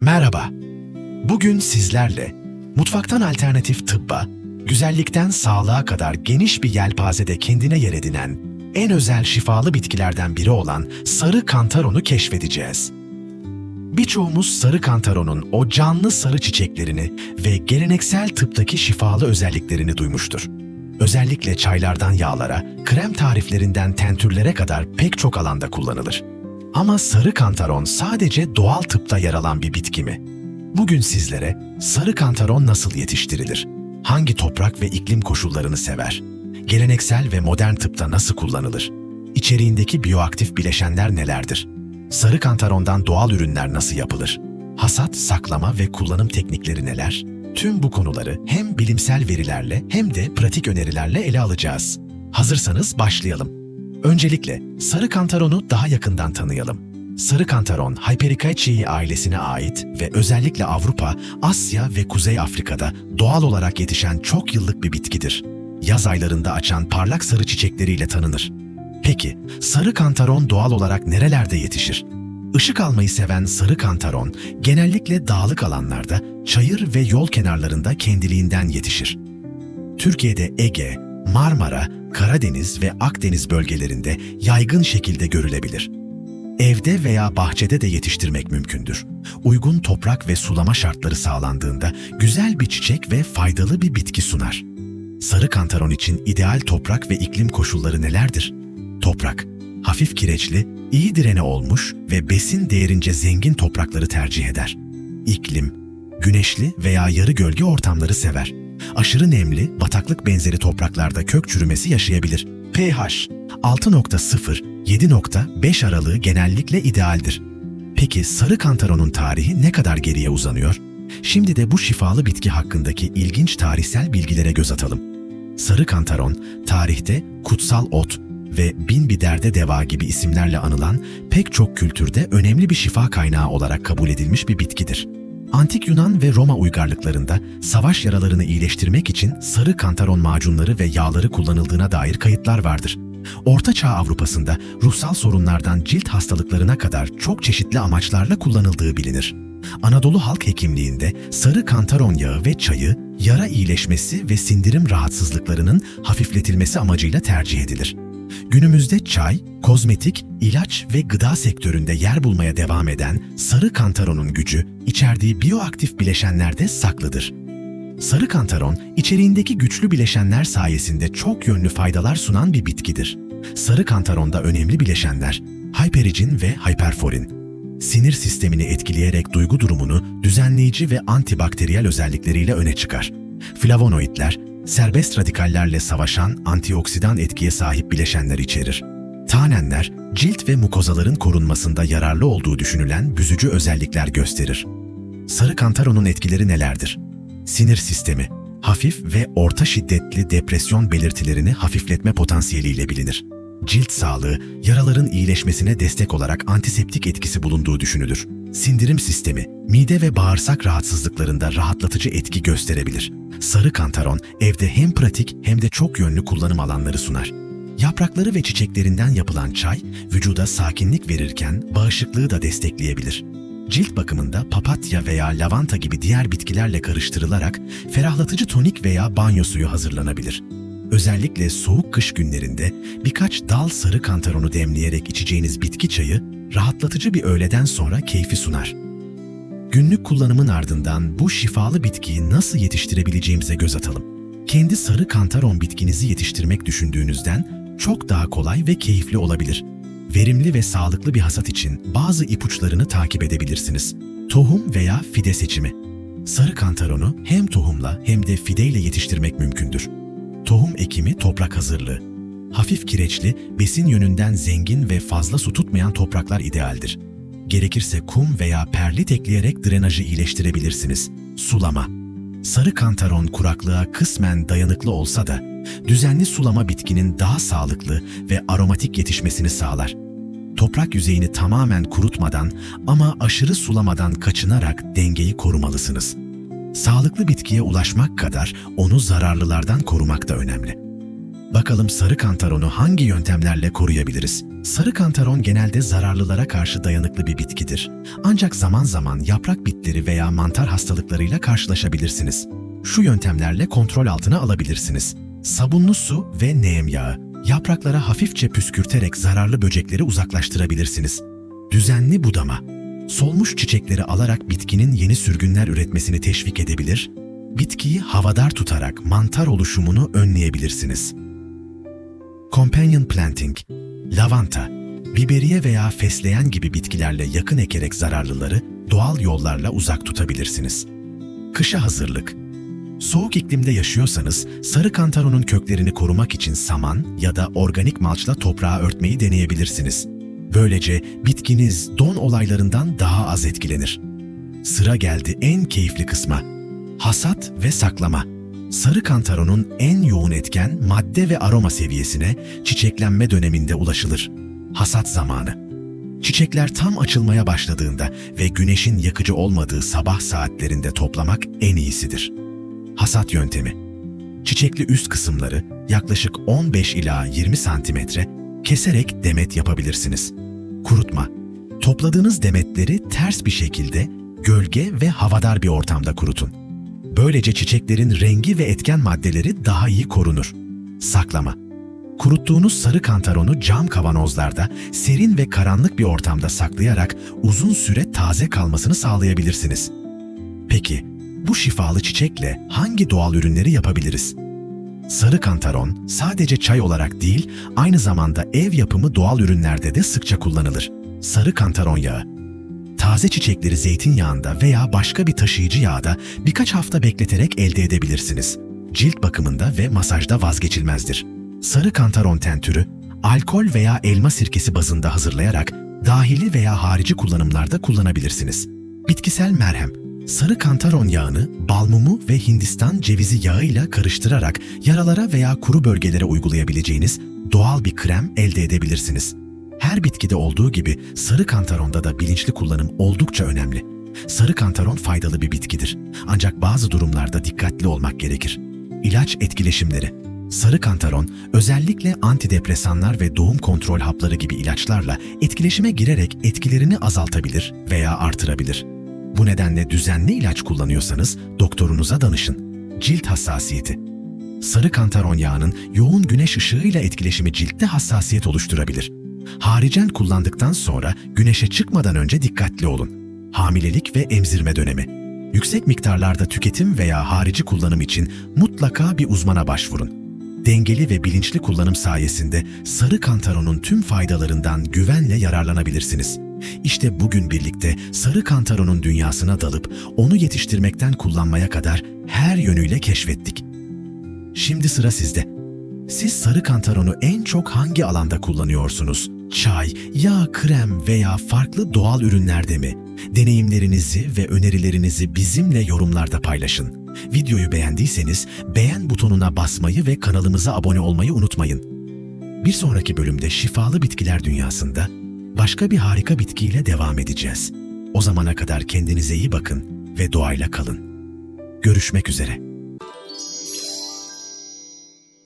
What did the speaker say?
Merhaba. Bugün sizlerle mutfaktan alternatif tıbba, güzellikten sağlığa kadar geniş bir yelpazede kendine yer edinen en özel şifalı bitkilerden biri olan sarı kantaronu keşfedeceğiz. Birçoğumuz sarı kantaronun o canlı sarı çiçeklerini ve geleneksel tıptaki şifalı özelliklerini duymuştur. Özellikle çaylardan yağlara, krem tariflerinden tentürlere kadar pek çok alanda kullanılır. Ama sarı kantaron sadece doğal tıpta yer alan bir bitki mi? Bugün sizlere sarı kantaron nasıl yetiştirilir? Hangi toprak ve iklim koşullarını sever? Geleneksel ve modern tıpta nasıl kullanılır? İçeriğindeki biyoaktif bileşenler nelerdir? Sarı kantarondan doğal ürünler nasıl yapılır? Hasat, saklama ve kullanım teknikleri neler? Tüm bu konuları hem bilimsel verilerle hem de pratik önerilerle ele alacağız. Hazırsanız başlayalım. Öncelikle sarı kantaronu daha yakından tanıyalım. Sarı kantaron Hypericaceae ailesine ait ve özellikle Avrupa, Asya ve Kuzey Afrika'da doğal olarak yetişen çok yıllık bir bitkidir. Yaz aylarında açan parlak sarı çiçekleriyle tanınır. Peki, sarı kantaron doğal olarak nerelerde yetişir? Işık almayı seven sarı kantaron genellikle dağlık alanlarda, çayır ve yol kenarlarında kendiliğinden yetişir. Türkiye'de Ege, Marmara, Karadeniz ve Akdeniz bölgelerinde yaygın şekilde görülebilir. Evde veya bahçede de yetiştirmek mümkündür. Uygun toprak ve sulama şartları sağlandığında güzel bir çiçek ve faydalı bir bitki sunar. Sarı kantaron için ideal toprak ve iklim koşulları nelerdir? Toprak, hafif kireçli, iyi direne olmuş ve besin değerince zengin toprakları tercih eder. İklim, güneşli veya yarı gölge ortamları sever. Aşırı nemli, bataklık benzeri topraklarda kök çürümesi yaşayabilir. pH 6.0-7.5 aralığı genellikle idealdir. Peki sarı kantaronun tarihi ne kadar geriye uzanıyor? Şimdi de bu şifalı bitki hakkındaki ilginç tarihsel bilgilere göz atalım. Sarı kantaron, tarihte kutsal ot ve bin bir derde deva gibi isimlerle anılan pek çok kültürde önemli bir şifa kaynağı olarak kabul edilmiş bir bitkidir. Antik Yunan ve Roma uygarlıklarında savaş yaralarını iyileştirmek için sarı kantaron macunları ve yağları kullanıldığına dair kayıtlar vardır. Orta Çağ Avrupa'sında ruhsal sorunlardan cilt hastalıklarına kadar çok çeşitli amaçlarla kullanıldığı bilinir. Anadolu halk hekimliğinde sarı kantaron yağı ve çayı yara iyileşmesi ve sindirim rahatsızlıklarının hafifletilmesi amacıyla tercih edilir. Günümüzde çay, kozmetik, ilaç ve gıda sektöründe yer bulmaya devam eden sarı kantaronun gücü içerdiği biyoaktif bileşenlerde saklıdır. Sarı kantaron, içeriğindeki güçlü bileşenler sayesinde çok yönlü faydalar sunan bir bitkidir. Sarı kantaronda önemli bileşenler, hypericin ve hyperforin. Sinir sistemini etkileyerek duygu durumunu düzenleyici ve antibakteriyel özellikleriyle öne çıkar. Flavonoidler, serbest radikallerle savaşan antioksidan etkiye sahip bileşenler içerir. Tanenler, cilt ve mukozaların korunmasında yararlı olduğu düşünülen büzücü özellikler gösterir. Sarı kantaronun etkileri nelerdir? Sinir sistemi, hafif ve orta şiddetli depresyon belirtilerini hafifletme potansiyeliyle bilinir. Cilt sağlığı, yaraların iyileşmesine destek olarak antiseptik etkisi bulunduğu düşünülür. Sindirim sistemi, mide ve bağırsak rahatsızlıklarında rahatlatıcı etki gösterebilir. Sarı kantaron, evde hem pratik hem de çok yönlü kullanım alanları sunar. Yaprakları ve çiçeklerinden yapılan çay, vücuda sakinlik verirken bağışıklığı da destekleyebilir. Cilt bakımında papatya veya lavanta gibi diğer bitkilerle karıştırılarak ferahlatıcı tonik veya banyo suyu hazırlanabilir. Özellikle soğuk kış günlerinde birkaç dal sarı kantaronu demleyerek içeceğiniz bitki çayı rahatlatıcı bir öğleden sonra keyfi sunar. Günlük kullanımın ardından bu şifalı bitkiyi nasıl yetiştirebileceğimize göz atalım. Kendi sarı kantaron bitkinizi yetiştirmek düşündüğünüzden çok daha kolay ve keyifli olabilir. Verimli ve sağlıklı bir hasat için bazı ipuçlarını takip edebilirsiniz. Tohum veya fide seçimi. Sarı kantaronu hem tohumla hem de fideyle yetiştirmek mümkündür. Tohum ekimi toprak hazırlığı. Hafif kireçli, besin yönünden zengin ve fazla su tutmayan topraklar idealdir. Gerekirse kum veya perlit ekleyerek drenajı iyileştirebilirsiniz. Sulama. Sarı kantaron kuraklığa kısmen dayanıklı olsa da düzenli sulama bitkinin daha sağlıklı ve aromatik yetişmesini sağlar. Toprak yüzeyini tamamen kurutmadan ama aşırı sulamadan kaçınarak dengeyi korumalısınız. Sağlıklı bitkiye ulaşmak kadar onu zararlılardan korumak da önemli. Bakalım sarı kantaronu hangi yöntemlerle koruyabiliriz? Sarı kantaron genelde zararlılara karşı dayanıklı bir bitkidir. Ancak zaman zaman yaprak bitleri veya mantar hastalıklarıyla karşılaşabilirsiniz. Şu yöntemlerle kontrol altına alabilirsiniz. Sabunlu su ve neem yağı. Yapraklara hafifçe püskürterek zararlı böcekleri uzaklaştırabilirsiniz. Düzenli budama. Solmuş çiçekleri alarak bitkinin yeni sürgünler üretmesini teşvik edebilir, bitkiyi havadar tutarak mantar oluşumunu önleyebilirsiniz. Companion planting, lavanta, biberiye veya fesleğen gibi bitkilerle yakın ekerek zararlıları doğal yollarla uzak tutabilirsiniz. Kışa hazırlık. Soğuk iklimde yaşıyorsanız sarı kantaronun köklerini korumak için saman ya da organik malçla toprağı örtmeyi deneyebilirsiniz. Böylece bitkiniz don olaylarından daha az etkilenir. Sıra geldi en keyifli kısma. Hasat ve saklama. Sarı kantaronun en yoğun etken madde ve aroma seviyesine çiçeklenme döneminde ulaşılır. Hasat zamanı. Çiçekler tam açılmaya başladığında ve güneşin yakıcı olmadığı sabah saatlerinde toplamak en iyisidir. Hasat yöntemi. Çiçekli üst kısımları yaklaşık 15 ila 20 santimetre keserek demet yapabilirsiniz. Kurutma. Topladığınız demetleri ters bir şekilde gölge ve havadar bir ortamda kurutun. Böylece çiçeklerin rengi ve etken maddeleri daha iyi korunur. Saklama. Kuruttuğunuz sarı kantaronu cam kavanozlarda serin ve karanlık bir ortamda saklayarak uzun süre taze kalmasını sağlayabilirsiniz. Peki, bu şifalı çiçekle hangi doğal ürünleri yapabiliriz? Sarı kantaron sadece çay olarak değil, aynı zamanda ev yapımı doğal ürünlerde de sıkça kullanılır. Sarı kantaron yağı. Taze çiçekleri zeytinyağında veya başka bir taşıyıcı yağda birkaç hafta bekleterek elde edebilirsiniz. Cilt bakımında ve masajda vazgeçilmezdir. Sarı kantaron tentürü, alkol veya elma sirkesi bazında hazırlayarak dahili veya harici kullanımlarda kullanabilirsiniz. Bitkisel merhem, sarı kantaron yağını bal mumu ve Hindistan cevizi yağıyla karıştırarak yaralara veya kuru bölgelere uygulayabileceğiniz doğal bir krem elde edebilirsiniz. Her bitkide olduğu gibi sarı kantaronda da bilinçli kullanım oldukça önemli. Sarı kantaron faydalı bir bitkidir. Ancak bazı durumlarda dikkatli olmak gerekir. İlaç etkileşimleri Sarı kantaron özellikle antidepresanlar ve doğum kontrol hapları gibi ilaçlarla etkileşime girerek etkilerini azaltabilir veya artırabilir. Bu nedenle düzenli ilaç kullanıyorsanız doktorunuza danışın. Cilt hassasiyeti Sarı kantaron yağının yoğun güneş ışığıyla etkileşimi ciltte hassasiyet oluşturabilir. Haricen kullandıktan sonra güneşe çıkmadan önce dikkatli olun. Hamilelik ve emzirme dönemi. Yüksek miktarlarda tüketim veya harici kullanım için mutlaka bir uzmana başvurun. Dengeli ve bilinçli kullanım sayesinde sarı kantaronun tüm faydalarından güvenle yararlanabilirsiniz. İşte bugün birlikte sarı kantaronun dünyasına dalıp onu yetiştirmekten kullanmaya kadar her yönüyle keşfettik. Şimdi sıra sizde. Siz sarı kantaronu en çok hangi alanda kullanıyorsunuz? Çay, yağ, krem veya farklı doğal ürünlerde mi? Deneyimlerinizi ve önerilerinizi bizimle yorumlarda paylaşın. Videoyu beğendiyseniz beğen butonuna basmayı ve kanalımıza abone olmayı unutmayın. Bir sonraki bölümde şifalı bitkiler dünyasında başka bir harika bitkiyle devam edeceğiz. O zamana kadar kendinize iyi bakın ve doğayla kalın. Görüşmek üzere.